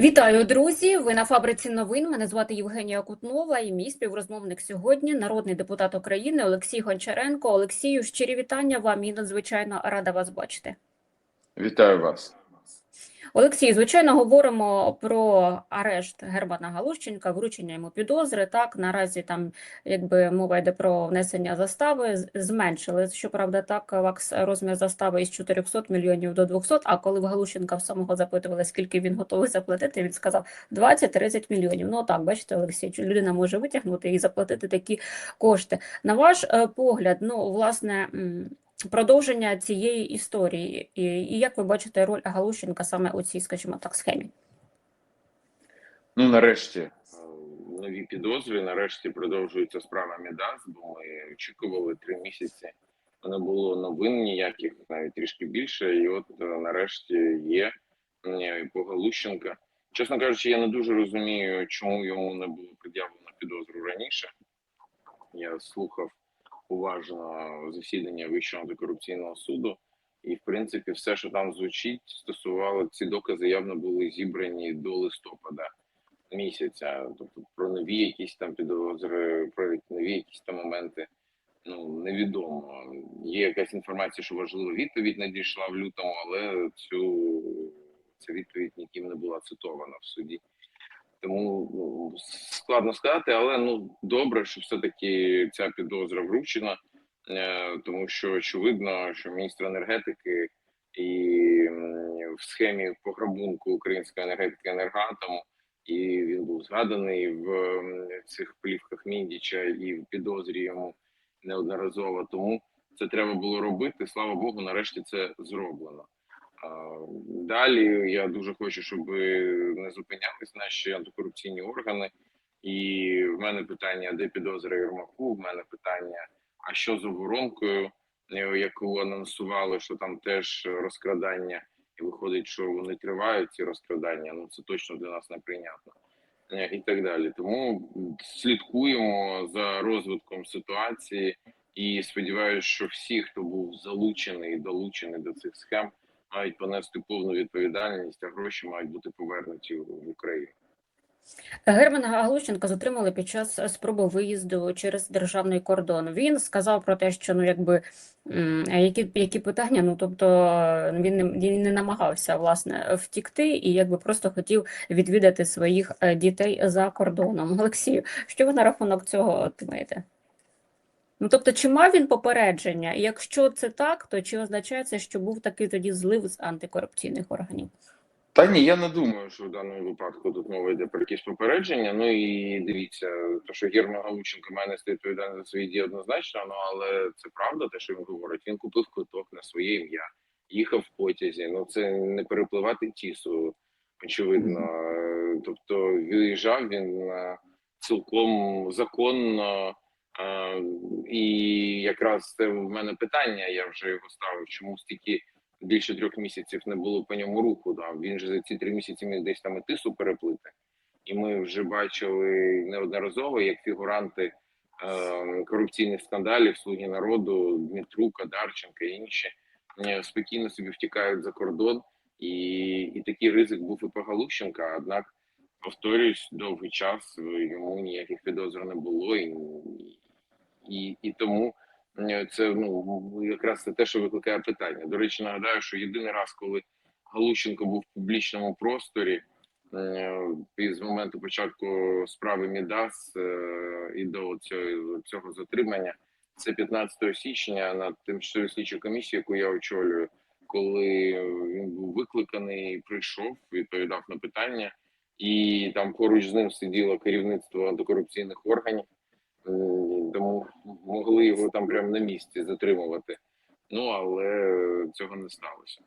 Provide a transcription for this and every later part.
Вітаю, друзі! Ви на фабриці новин. Мене звати Євгенія Кутнова і мій співрозмовник сьогодні народний депутат України Олексій Гончаренко. Олексію, щирі вітання вам і надзвичайно рада вас бачити. Вітаю вас. Олексій, звичайно, говоримо про арешт Германа Галущенка, вручення йому підозри. Так наразі там, якби мова йде про внесення застави, зменшили. Щоправда, так вакс розмір застави із 400 мільйонів до 200, А коли в Галущенка в самого запитували, скільки він готовий заплатити, він сказав 20-30 мільйонів. Ну так, бачите, Олексій, людина може витягнути і заплатити такі кошти. На ваш е, погляд, ну власне. Продовження цієї історії, і, і як ви бачите роль Галущенка саме у цій, скажімо так, схемі? Ну, нарешті, е, нові підозри. Нарешті продовжується справа Мідас, бо ми очікували три місяці. Не було новин ніяких, навіть трішки більше. І от е, нарешті є е, по Галущенка. Чесно кажучи, я не дуже розумію, чому йому не було пред'явлено підозру раніше. Я слухав уважно засідання Вищого антикорупційного суду, і в принципі, все, що там звучить, стосувало ці докази, явно були зібрані до листопада місяця. Тобто про нові якісь там підозри, про нові якісь там моменти. Ну невідомо. Є якась інформація, що важлива відповідь надійшла в лютому, але цю ця відповідь ніким не була цитована в суді. Тому ну, складно сказати, але ну добре, що все-таки ця підозра вручена, е, тому що очевидно, що міністр енергетики і в схемі пограбунку української енергетики енергоатому, і він був згаданий в цих плівках Міндіча і в підозрі йому неодноразово. Тому це треба було робити. Слава Богу, нарешті це зроблено. Далі я дуже хочу, щоб не зупинялись наші антикорупційні органи. І в мене питання, де підозра Єрмаку? В мене питання, а що з оборонкою, е, яку анонсували, що там теж розкрадання, і виходить, що вони тривають ці розкрадання. Ну це точно для нас неприйнятно. Е, І так далі. Тому слідкуємо за розвитком ситуації і сподіваюся, що всі, хто був залучений і долучений до цих схем, мають понести повну відповідальність, а гроші мають бути повернуті в Україну. Германа Галущенка затримали під час спроби виїзду через державний кордон. Він сказав про те, що ну якби які, які питання, ну тобто він не, він не намагався власне втікти і якби просто хотів відвідати своїх е, дітей за кордоном. Олексію, що ви на рахунок цього думаєте? Ну тобто, чи мав він попередження? І якщо це так, то чи означає це, що був такий тоді злив з антикорупційних органів? Та ні, я не думаю, що в даному випадку тут мова йде про якісь попередження. Ну і дивіться, то що Герман Галученко має нести відповідальність за свої дії однозначно, ну але це правда, те, що він говорить. Він купив квиток на своє ім'я, їхав в потязі. Ну це не перепливати тісу, очевидно. Тобто виїжджав він е, цілком законно. І якраз це в мене питання. Я вже його ставив. Чому стільки більше трьох місяців не було по ньому руху? Да? Він же за ці три місяці міг десь там і тису переплити. І ми вже бачили неодноразово, як фігуранти е, корупційних скандалів Слуги народу, Дмитрука, Дарченка і інші е, спокійно собі втікають за кордон. І, і такий ризик був і по Галущенка. Однак, повторюсь, довгий час йому ніяких підозр не було, і, і, і тому це ну якраз це те, що викликає питання. До речі, нагадаю, що єдиний раз, коли Галущенко був в публічному просторі, з моменту початку справи Мідас е, і до цього, цього затримання, це 15 січня на тимчасовій слідчій комісії, яку я очолюю, коли він був викликаний, прийшов, відповідав на питання, і там поруч з ним сиділо керівництво антикорупційних органів. М, Тому могли його там прямо на місці затримувати. Ну але цього не сталося.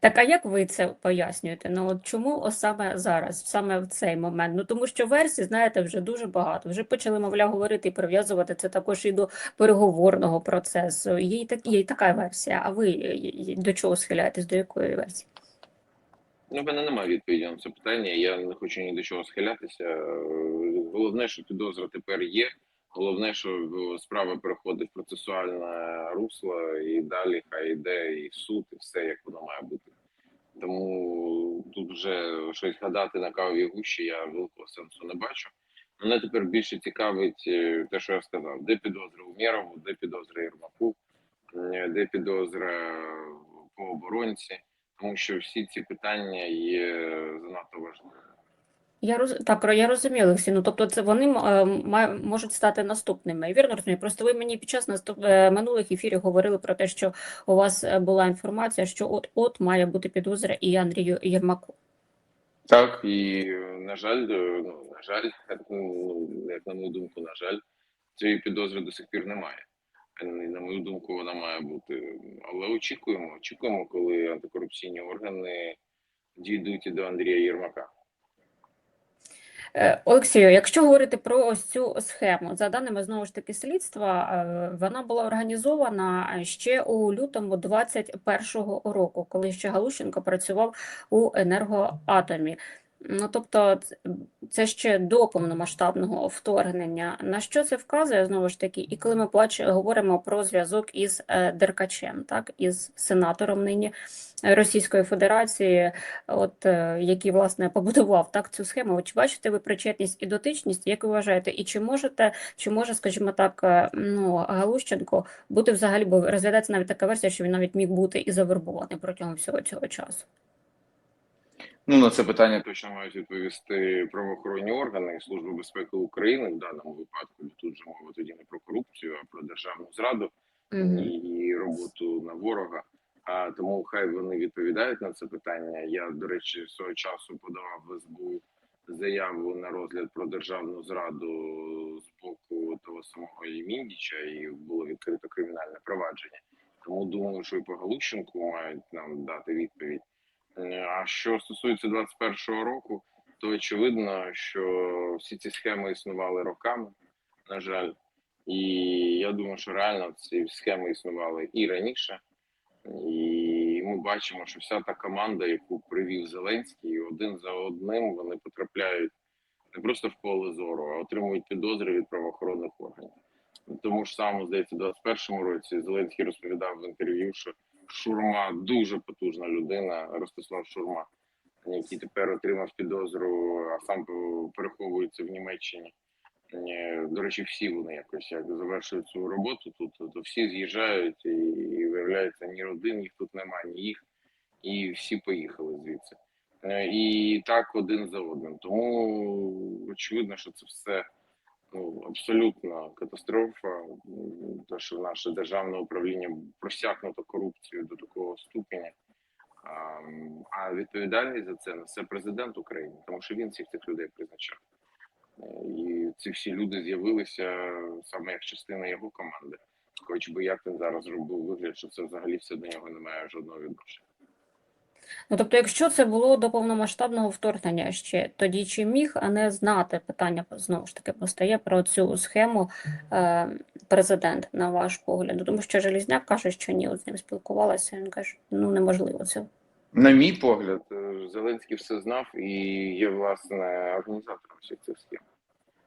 Так, а як ви це пояснюєте? Ну от чому саме зараз, саме в цей момент? Ну тому що версій, знаєте, вже дуже багато. Вже почали, мовляв, говорити і прив'язувати це також і до переговорного процесу. Є й так, є й така версія. А ви е, до чого схиляєтесь? До якої версії? Ну, в мене немає відповіді на це питання. Я не хочу ні до чого схилятися. Головне, що підозра тепер є. Головне, що е, справа переходить в процесуальне русло, і далі хай йде і суд, і все як воно має бути. Тому тут вже щось гадати на кавовій гущі я великого сенсу не бачу. Мене тепер більше цікавить е, те, що я сказав: де підозри Умєрову, де підозри Єрмаку, е, де підозра по оборонці, тому що всі ці питання є занадто важливими. Я роз... Так, я розумію, Олексій. Ну, тобто це вони е, можуть стати наступними. Вірно розумію. Просто ви мені під час наступ... е, минулих ефірів говорили про те, що у вас е, була інформація, що от-от має бути підозра і Андрію Єрмаку. Так, і на жаль, ну на жаль, ну як на мою думку, на жаль, цієї підозри до сих пір немає. На мою думку, вона має бути. Але очікуємо, очікуємо, коли антикорупційні органи дійдуть і до Андрія Єрмака. Е, Олексію, якщо говорити про ось цю схему, за даними знову ж таки слідства, е, вона була організована ще у лютому 21-го року, коли ще Галущенко працював у енергоатомі. Ну, тобто, це ще до повномасштабного вторгнення. На що це вказує знову ж таки? І коли ми бач, говоримо про зв'язок із е, Деркачем, так, із сенатором нині Російської Федерації, от е, який власне побудував так цю схему. Чи бачите ви причетність і дотичність? Як ви вважаєте, і чи можете, чи може, скажімо так, е, ну Галущенко бути взагалі, бо розглядається навіть така версія, що він навіть міг бути і завербований протягом всього цього часу? Ну на це питання точно мають відповісти правоохоронні органи і Служба безпеки України в даному випадку. Тут же мова тоді не про корупцію, а про державну зраду. І роботу на ворога. А тому хай вони відповідають на це питання. Я, до речі, свого часу подавав в СБУ заяву на розгляд про державну зраду з боку того самого Єміндіча, і було відкрито кримінальне провадження. Тому думаю, що і по Галущенку мають нам дати відповідь. Е, А що стосується 21-го року, то очевидно, що всі ці схеми існували роками, на жаль. І я думаю, що реально ці схеми існували і раніше. І ми бачимо, що вся та команда, яку привів Зеленський, один за одним вони потрапляють не просто в поле зору, а отримують підозри від правоохоронних органів. Тому ж самому, здається, в 21-му році Зеленський розповідав в інтерв'ю, що Шурма дуже потужна людина, Ростислав Шурма, який тепер отримав підозру, а сам переховується в Німеччині. Е, До речі, всі вони якось як завершують цю роботу тут, то всі з'їжджають і, і виявляється, ні родин їх тут немає, ні їх, і всі поїхали звідси. Е, І так один за одним. Тому очевидно, що це все ну, абсолютно катастрофа. Те, що наше державне управління просякнуто корупцією до такого ступеня. А, відповідальність за це несе президент України, тому що він всіх цих людей призначав. Е, І ці всі люди з'явилися саме як частина його команди. Хоч би як він зараз зробив вигляд, що це взагалі все до нього не має жодного відношення. Ну, тобто, якщо це було до повномасштабного вторгнення ще, тоді чи міг а не знати питання знову ж таки постає про цю схему е, президент, на ваш погляд? Ну, Тому що Желізняк каже, що ні, от з ним спілкувалася. Він каже, ну неможливо це. На мій погляд, е, Зеленський все знав і є власне організатором всіх цих схем.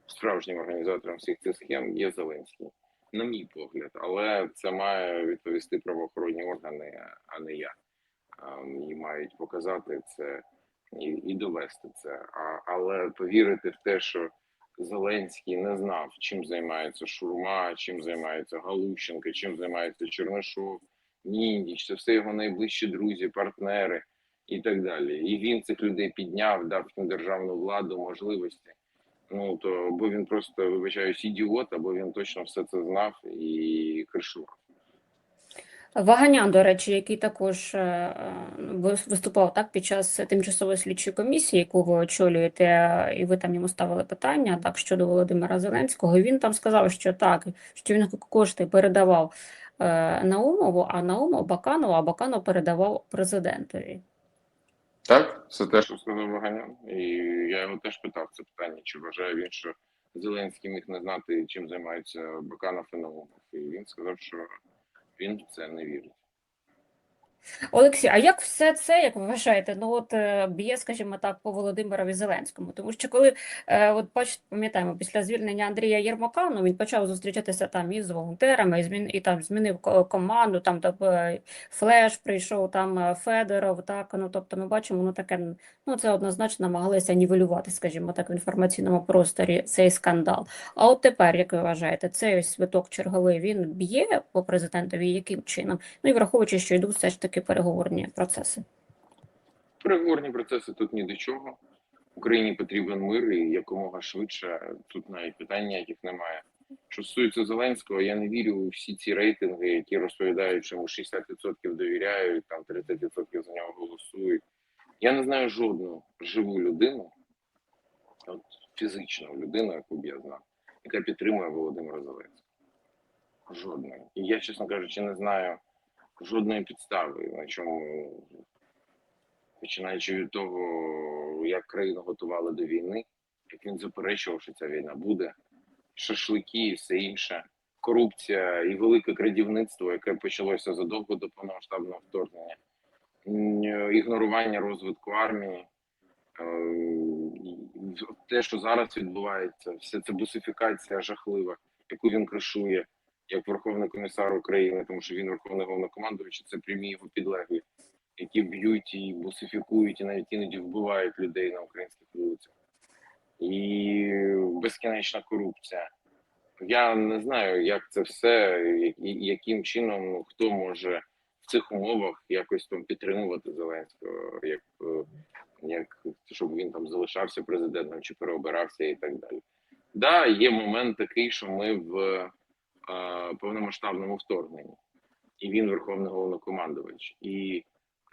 Справжнім організатором всіх цих схем є Зеленський. На мій погляд, але це має відповісти правоохоронні органи, а не я. І мають показати це і, і довести це. А, але повірити в те, що Зеленський не знав, чим займається Шурма, чим займається Галущенко, чим займається Чернишов, Ніндіч, це все його найближчі друзі, партнери і так далі. І він цих людей підняв, дав їм державну владу, можливості. Ну то або він просто вибачаюсь, ідіот, або він точно все це знав і кришував. Ваганян, до речі, який також е, виступав так під час тимчасової слідчої комісії, яку ви очолюєте, е, і ви там йому ставили питання так щодо Володимира Зеленського. Він там сказав, що так, що він кошти передавав е, Наумову, а Наумов Баканову, а Баканов передавав президентові. Так, це те, що сказав Ваганян. І я його теж питав це питання, чи вважає він, що Зеленський міг не знати, чим займається Баканов і Наумов. І він сказав, що він в це не вірить. Олексій, а як все це, як ви вважаєте, ну от е, б'є, скажімо так, по Володимирові Зеленському? Тому що коли, е, от пам'ятаємо, після звільнення Андрія Єрмака, ну він почав зустрічатися там із волонтерами, і змін і там змінив команду, там тобто, Флеш прийшов, там Федоров, так, ну тобто ми бачимо, ну таке, ну це однозначно намагалися нівелювати, скажімо так, в інформаційному просторі цей скандал. А от тепер, як ви вважаєте, цей ось виток черговий, він б'є по президентові яким чином? Ну і враховуючи, що йдуть все ж таки переговорні процеси. Переговорні процеси тут ні до чого. Україні потрібен мир і якомога швидше. Тут навіть питань ніяких немає. Що стосується Зеленського, я не вірю у всі ці рейтинги, які розповідають, що йому 60% довіряють, там 30% за нього голосують. Я не знаю жодну живу людину, от фізичну людину, яку б я знав, яка підтримує Володимира Зеленського. Жодної. І я, чесно кажучи, не знаю жодної підстави, на чому починаючи від того, як країну готували до війни, як він заперечував, що ця війна буде, шашлики і все інше, корупція і велике крадівництво, яке почалося задовго до повномасштабного вторгнення, ігнорування розвитку армії, е, те, що зараз відбувається, вся ця бусифікація жахлива, яку він кришує як Верховний комісар України, тому що він Верховний головнокомандувач, це прямі його підлеглі які б'ють і бусифікують, і навіть іноді вбивають людей на українських вулицях. І безкінечна корупція. Я не знаю, як це все, яким чином хто може в цих умовах якось там підтримувати Зеленського, як, як щоб він там залишався президентом чи переобирався і так далі. Да, є момент такий, що ми в повномасштабному вторгненні, і він верховний головнокомандувач. І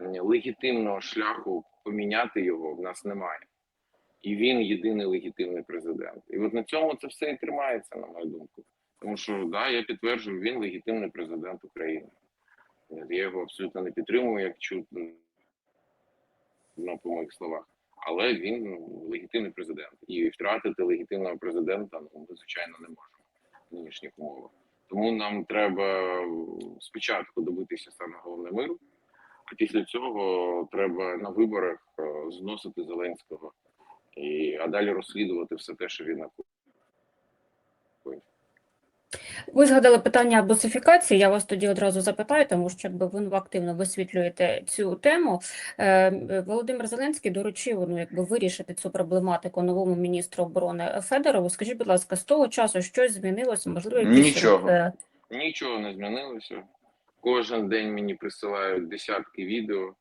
легітимного шляху поміняти його в нас немає. І він єдиний легітимний президент. І от на цьому це все і тримається, на мою думку. Тому що да, я підтверджую, він легітимний президент України. Я його абсолютно не підтримую, як чутно ну, по моїх словах. Але він ну, легітимний президент. І втратити легітимного президента ну, звичайно, не можемо в нинішніх умовах. Тому нам треба спочатку добитися саме головне миру. А після цього треба на виборах е, зносити Зеленського і а далі розслідувати все те, що він накоїв. Ви згадали питання бусифікації. Я вас тоді одразу запитаю, тому що якби ви активно висвітлюєте цю тему. Е, Володимир Зеленський доручив ну, якби вирішити цю проблематику новому міністру оборони Федорову. Скажіть, будь ласка, з того часу щось змінилося? Можливо, якісь Нічого. Нічого не змінилося. Кожен день мені присилають десятки відео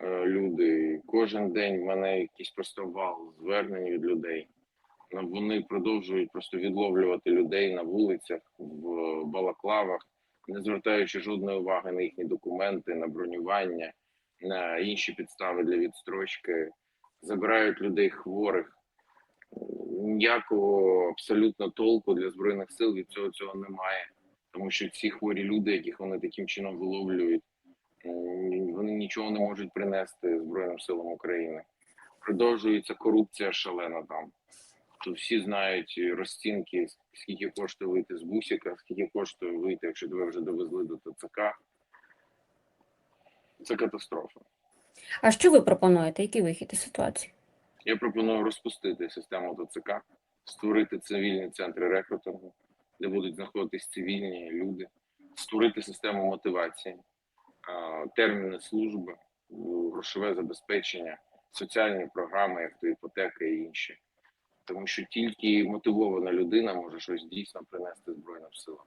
е, люди. Кожен день в мене якийсь просто вал звернень від людей. Вони продовжують просто відловлювати людей на вулицях, в балаклавах, не звертаючи жодної уваги на їхні документи, на бронювання, на інші підстави для відстрочки, забирають людей хворих. Ніякого абсолютно толку для збройних сил від цього цього немає тому що ці хворі люди, яких вони таким чином виловлюють, вони нічого не можуть принести Збройним силам України. Продовжується корупція шалена там. Тут всі знають розцінки, скільки коштує вийти з бусика, скільки коштує вийти, якщо тебе вже довезли до ТЦК. Це катастрофа. А що ви пропонуєте? Який вихід із ситуації? Я пропоную розпустити систему ТЦК, створити цивільні центри рекрутингу, де будуть знаходитись цивільні люди, створити систему мотивації, терміни служби, грошове забезпечення, соціальні програми, як то іпотека і інші. Тому що тільки мотивована людина може щось дійсно принести Збройним силам.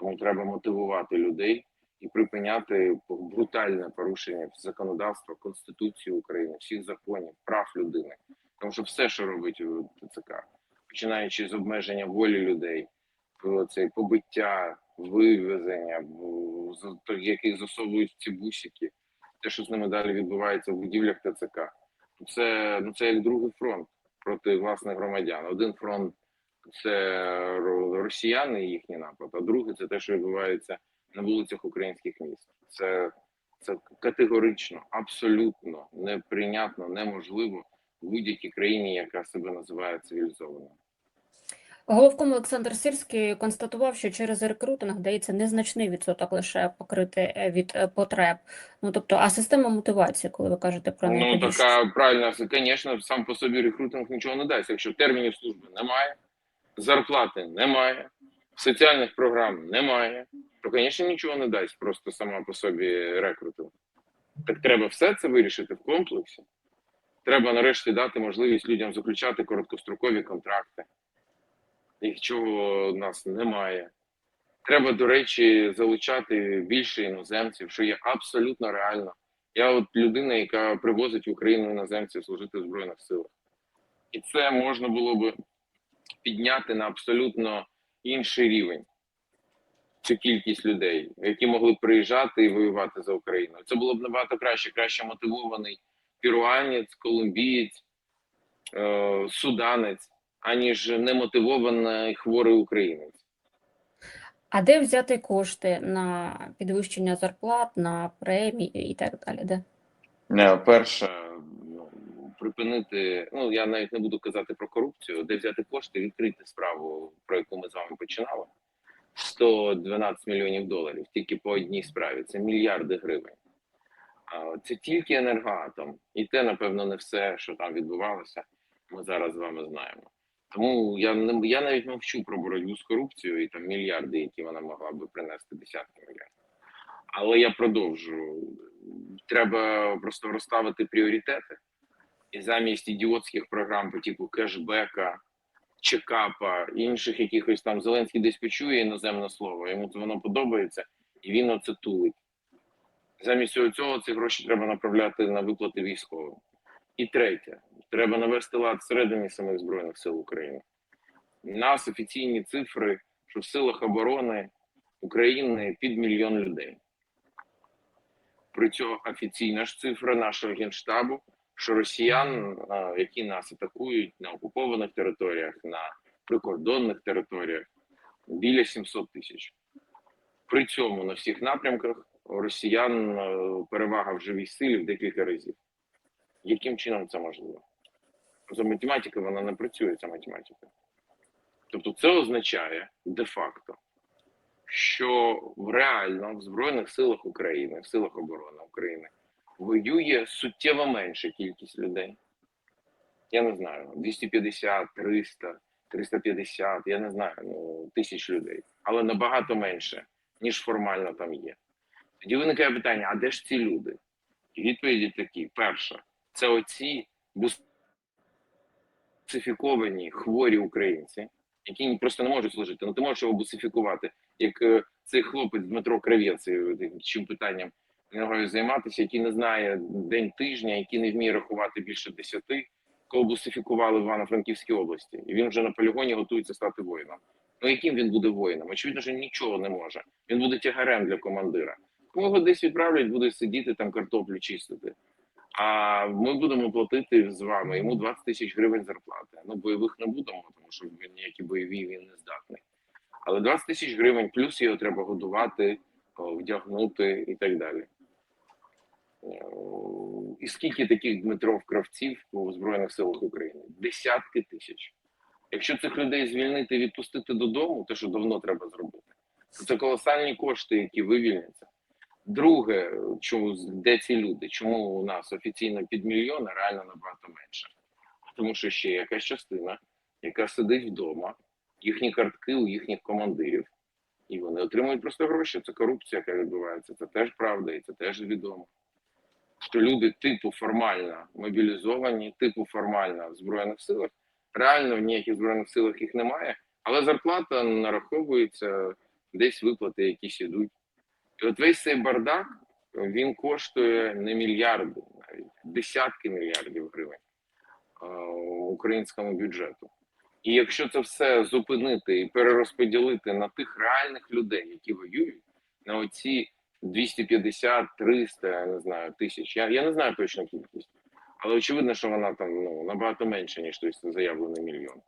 Тому треба мотивувати людей і припиняти брутальне порушення законодавства, Конституції України, всіх законів, прав людини. Тому що все, що робить ТЦК, починаючи з обмеження волі людей, цей побиття, вивезення, в- яких засовують ці бусики, те, що з ними далі відбувається в будівлях ТЦК. Це ну це як другий фронт проти власних громадян. Один фронт це росіяни і їхній напад, а другий це те, що відбувається на вулицях українських міст. Це, це категорично, абсолютно неприйнятно, неможливо в будь-якій країні, яка себе називає цивілізованою. Головком Олександр Сирський констатував, що через рекрутинг дається незначний відсоток лише покрити е, від е, потреб. Ну тобто, а система мотивації, коли ви кажете про неї, Ну така правильно, звісно, сам по собі рекрутинг нічого не дасть. Якщо термінів служби немає, зарплати немає, соціальних програм немає, то, звісно, нічого не дасть просто сама по собі рекрутинг. Так треба все це вирішити в комплексі. Треба нарешті дати можливість людям заключати короткострокові контракти, їх чого нас немає. Треба, до речі, залучати більше іноземців, що є абсолютно реально. Я от людина, яка привозить в Україну іноземців служити в Збройних силах. І це можна було би підняти на абсолютно інший рівень цю кількість людей, які могли б приїжджати і воювати за Україну. Це було б набагато краще, краще мотивований перуанець, колумбієць, е, суданець, аніж немотивований хворий українець. А де взяти кошти на підвищення зарплат, на премії і так далі? Де? Не, Перше, ну, припинити. Ну я навіть не буду казати про корупцію, де взяти кошти, відкрити справу, про яку ми з вами починали. 112 мільйонів доларів тільки по одній справі. Це мільярди гривень. Це тільки енергоатом, і те, напевно, не все, що там відбувалося, ми зараз з вами знаємо. Тому я не я навіть мовчу про боротьбу з корупцією і там мільярди, які вона могла би принести десятки мільярдів. Але я продовжу. Треба просто розставити пріоритети. І замість ідіотських програм по типу кешбека, чекапа, інших якихось там Зеленський десь почує іноземне слово, йому воно подобається, і він оце тулить. Замість цього ці гроші треба направляти на виплати військовим. І третє, треба навести лад всередині самих Збройних сил України. У нас офіційні цифри, що в силах оборони України під мільйон людей. При цьому офіційна ж цифра нашого генштабу, що росіян, які нас атакують на окупованих територіях, на прикордонних територіях, біля 700 тисяч. При цьому на всіх напрямках росіян перевага в живій силі в декілька разів. Яким чином це можливо? За математика вона не працює, ця математика. Тобто це означає де-факто, що реально в Збройних силах України, в силах оборони України воює суттєво менша кількість людей. Я не знаю, 250, 300, 350, я не знаю, ну, тисяч людей, але набагато менше, ніж формально там є. Тоді виникає питання: а де ж ці люди? І відповіді такі: перша, це оці бусифіковані хворі українці, які просто не можуть служити. Ну ти можеш його бусифікувати, як е, цей хлопець Дмитро Кравець, е, чим питанням намагаюся займатися, який не знає день тижня, який не вміє рахувати більше десяти, кого бусифікували в Івано-Франківській області, і він вже на полігоні готується стати воїном. Ну яким він буде воїном? Очевидно, що нічого не може. Він буде тягарем для командира. Кому його десь відправлять, буде сидіти там картоплю чистити. А ми будемо платити з вами йому 20 тисяч гривень зарплати. Ну, бойових не будемо, тому що він ніякі бойові він не здатний. Але 20 тисяч гривень, плюс його треба годувати, вдягнути і так далі. І скільки таких Дмитров кравців у Збройних силах України? Десятки тисяч. Якщо цих людей звільнити і відпустити додому, те, що давно треба зробити, то це колосальні кошти, які вивільняться. Друге, чому де ці люди? Чому у нас офіційно під мільйон, а реально набагато менше? Тому що ще якась частина, яка сидить вдома, їхні картки у їхніх командирів, і вони отримують просто гроші. Це корупція, яка відбувається. Це теж правда, і це теж відомо. Що люди типу формально мобілізовані, типу формально в збройних силах, реально в ніяких збройних силах їх немає, але зарплата нараховується, десь виплати якісь ідуть. І от весь цей бардак він коштує не мільярди, навіть десятки мільярдів гривень українському бюджету. І якщо це все зупинити і перерозподілити на тих реальних людей, які воюють, на оці 250, 300, я не знаю, тисяч. Я, я не знаю точну кількість, але очевидно, що вона там ну, набагато менше, ніж той заявлений мільйон.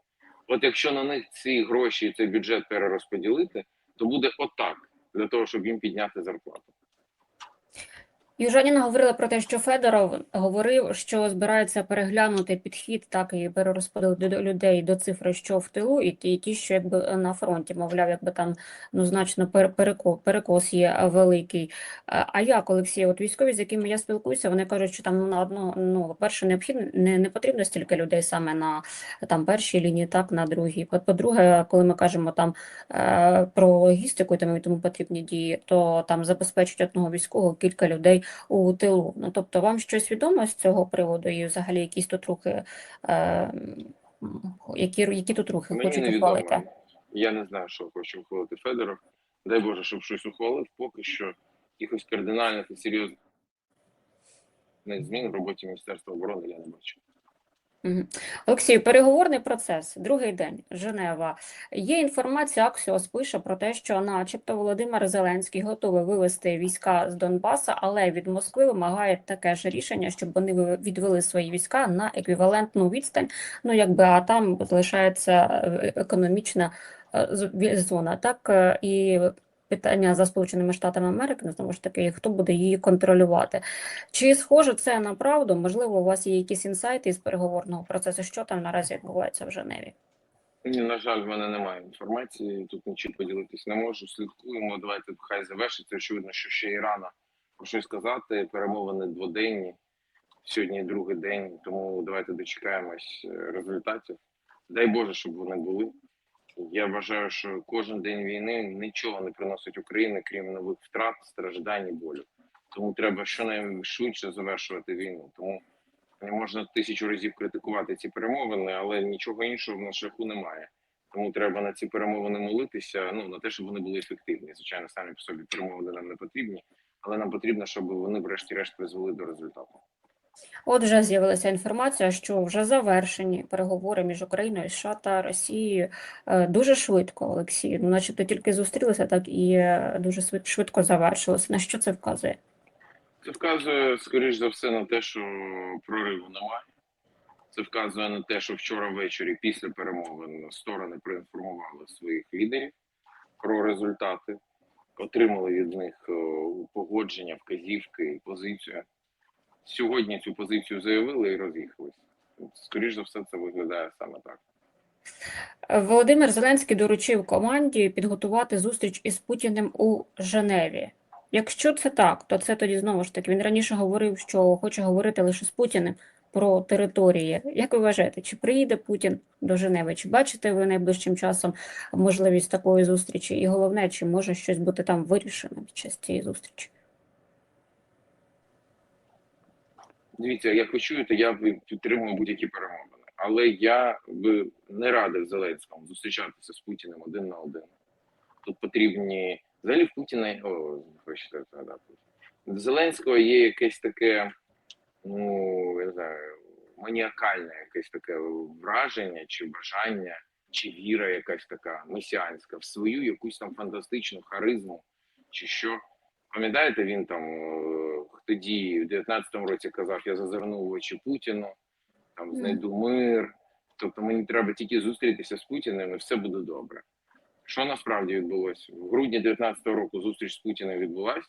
От якщо на них ці гроші і цей бюджет перерозподілити, то буде отак для того, щоб їм підняти зарплату. Южаніна говорила про те, що Федоров говорив, що збирається переглянути підхід, так і перерозподіл людей до цифри, що в тилу, і ті, і ті, що якби на фронті, мовляв, якби там ну значно пер- перекос, перекос є великий. А як, Олексій, от військові, з якими я спілкуюся, вони кажуть, що там ну, на одного, ну, перше, необхідно, не, не потрібно стільки людей саме на там першій лінії, так, на другій. По- По-друге, коли ми кажемо там е, про логістику тому, і тому потрібні дії, то там забезпечить одного військового кілька людей у тилу. Ну, тобто вам щось відомо з цього приводу і взагалі якісь тут рухи, е, які, які тут рухи Мені хочуть ухвалити? Я не знаю, що хоче ухвалити Федоров. Дай Боже, щоб щось ухвалив. Поки що якихось кардинальних і серйозних змін в роботі Міністерства оборони я не бачу. Мгм. Олексію, переговорний процес, другий день, Женева. Є інформація, Аксіос пише про те, що начебто Володимир Зеленський готовий вивести війська з Донбаса, але від Москви вимагає таке ж рішення, щоб вони відвели свої війська на еквівалентну відстань, ну якби, а там залишається е, економічна е, зона, так, е, і питання за Сполученими Штатами Америки, ну, знову ж таки, хто буде її контролювати. Чи схоже це на правду? Можливо, у вас є якісь інсайти із переговорного процесу, що там наразі відбувається в Женеві? Ні, на жаль, в мене немає інформації. Тут нічим поділитись не можу. Слідкуємо. Давайте хай завершиться. Очевидно, що ще і рано про щось сказати. Перемовини дводенні. Сьогодні другий день, тому давайте дочекаємось е, результатів. Дай Боже, щоб вони були. Я вважаю, що кожен день війни нічого не приносить Україні, крім нових втрат, страждань і болю. Тому треба щонайшвидше завершувати війну. Тому не можна тисячу разів критикувати ці перемовини, але нічого іншого на шляху немає. Тому треба на ці перемовини молитися. Ну на те, щоб вони були ефективні. Звичайно, самі по собі перемовини нам не потрібні, але нам потрібно, щоб вони, врешті-решт, призвели до результату. Отже, з'явилася інформація, що вже завершені переговори між Україною, США та Росією е, дуже швидко, Олексій. Ну, начебто тільки зустрілися, так і е, дуже швидко завершилося. На що це вказує? Це вказує, скоріш за все, на те, що прориву немає. Це вказує на те, що вчора ввечері, після перемовин, сторони проінформували своїх лідерів про результати, отримали від них е, погодження, вказівки і позицію. Сьогодні цю позицію заявили і роз'їхались. Скоріш за все, це виглядає саме так. Володимир Зеленський доручив команді підготувати зустріч із Путіним у Женеві. Якщо це так, то це тоді знову ж таки він раніше говорив, що хоче говорити лише з Путіним про території. Як ви вважаєте, чи приїде Путін до Женеви? Чи бачите ви найближчим часом можливість такої зустрічі? І головне, чи може щось бути там вирішено під час цієї зустрічі? Дивіться, як ви чуєте, я підтримую будь-які перемовини. Але я би не радив Зеленському зустрічатися з Путіним один на один. Тут потрібні взагалі в Путіна о, хочете згадати. В Зеленського є якесь таке, ну я не знаю, маніакальне якесь таке враження, чи бажання, чи віра якась така месіанська в свою якусь там фантастичну харизму, чи що. Пам'ятаєте, він там е, тоді, в 19-му році казав, я зазирнув в очі Путіну, там знайду мир. Тобто мені треба тільки зустрітися з Путіним і все буде добре. Що насправді відбулося? В грудні 19-го року зустріч з Путіним відбулася,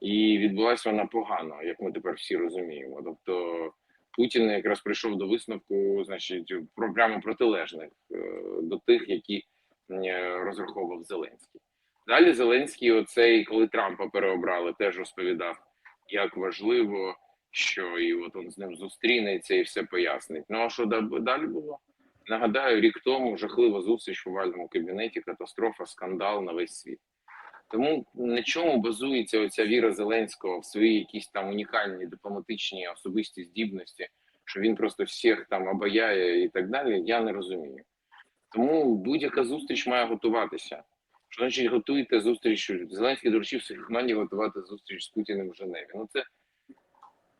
і відбулася вона погано, як ми тепер всі розуміємо. Тобто Путін якраз прийшов до висновку, значить, прямо протилежних е, до тих, які е, розраховував Зеленський. Далі Зеленський, оцей, коли Трампа переобрали, теж розповідав, як важливо, що і от він з ним зустрінеться і все пояснить. Ну а що далі було? Нагадаю, рік тому жахлива зустріч в овальному кабінеті, катастрофа, скандал на весь світ. Тому на чому базується оця віра Зеленського в свої якісь там унікальні дипломатичні особисті здібності, що він просто всіх там обаяє і так далі, я не розумію. Тому будь-яка зустріч має готуватися. Що значить готуєте зустріч? Зеленський доручив своїй команді готувати зустріч з Путіним в Женеві. Ну це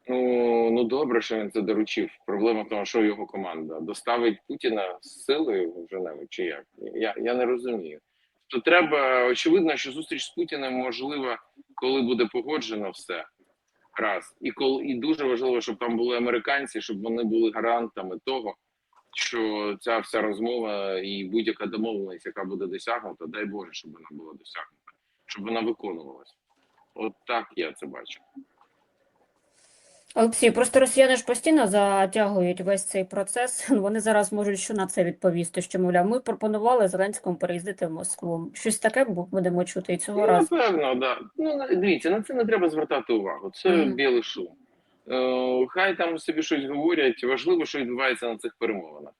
ну, ну добре, що він це доручив. Проблема в тому, що його команда доставить Путіна з силою в Женеву чи як? Я, я не розумію. То треба очевидно, що зустріч з Путіним можлива, коли буде погоджено все. Раз. І коли і дуже важливо, щоб там були американці, щоб вони були гарантами того, що ця вся розмова і будь-яка домовленість, яка буде досягнута, дай Боже, щоб вона була досягнута, щоб вона виконувалась. От так я це бачу. Олексій, просто росіяни ж постійно затягують весь цей процес. Вони зараз можуть що на це відповісти, що, мовляв, ми пропонували Зеленському переїздити в Москву. Щось таке будемо чути і цього Ну, разу. Напевно, да. Ну, дивіться, на це не треба звертати увагу. Це Мгм. білий шум. Е, хай там собі щось говорять. Важливо, що відбувається на цих перемовинах.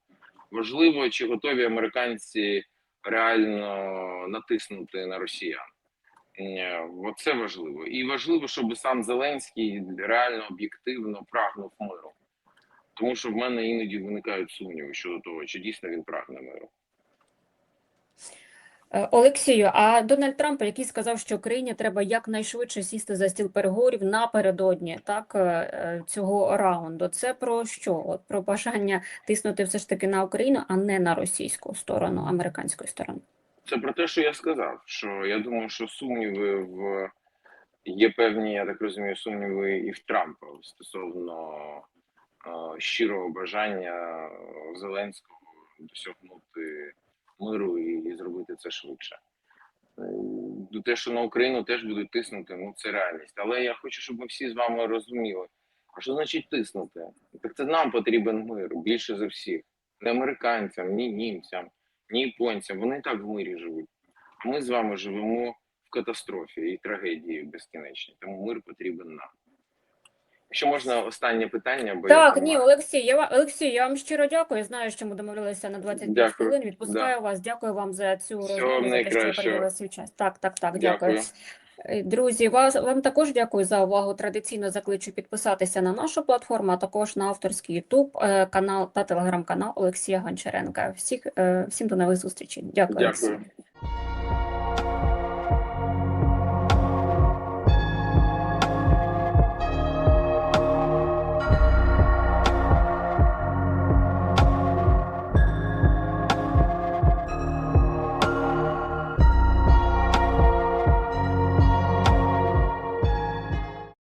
Важливо, чи готові американці реально натиснути на росіян. Е, Оце важливо. І важливо, щоб сам Зеленський реально об'єктивно прагнув миру. Тому що в мене іноді виникають сумніви щодо того, чи дійсно він прагне миру. Е, Олексію, а Дональд Трамп, який сказав, що Україні треба якнайшвидше сісти за стіл переговорів напередодні так, е, е, цього раунду. Це про що? От про бажання тиснути все ж таки на Україну, а не на російську сторону, американську сторону. Це про те, що я сказав. Що я думаю, що сумніви в є певні, я так розумію, сумніви і в Трампа стосовно щирого бажання Зеленського досягнути миру і, і зробити це швидше. Е, до те, що на Україну теж будуть тиснути, ну це реальність. Але я хочу, щоб ми всі з вами розуміли, а що значить тиснути? Так це нам потрібен мир більше за всіх, не американцям, ні німцям, ні японцям. Вони і так в мирі живуть. Ми з вами живемо в катастрофі і трагедії безкінечній. Тому мир потрібен нам. Якщо можна, останнє питання, бо Так, там ні. Олексій, я Олексій, я вам щиро дякую. Знаю, що ми домовлялися на 25 Дякую. хвилин. Відпускаю вас. Дякую вам за цю розмову, свій час. Так, так, так, дякую. Дякую. Е, Друзі, вас вам також дякую за увагу. Традиційно закличу підписатися на нашу платформу, а також на авторський YouTube е, канал та телеграм-канал Олексія Гончаренка. Всіх е, всім до нових зустрічей. Дякую. Олексій. Дякую.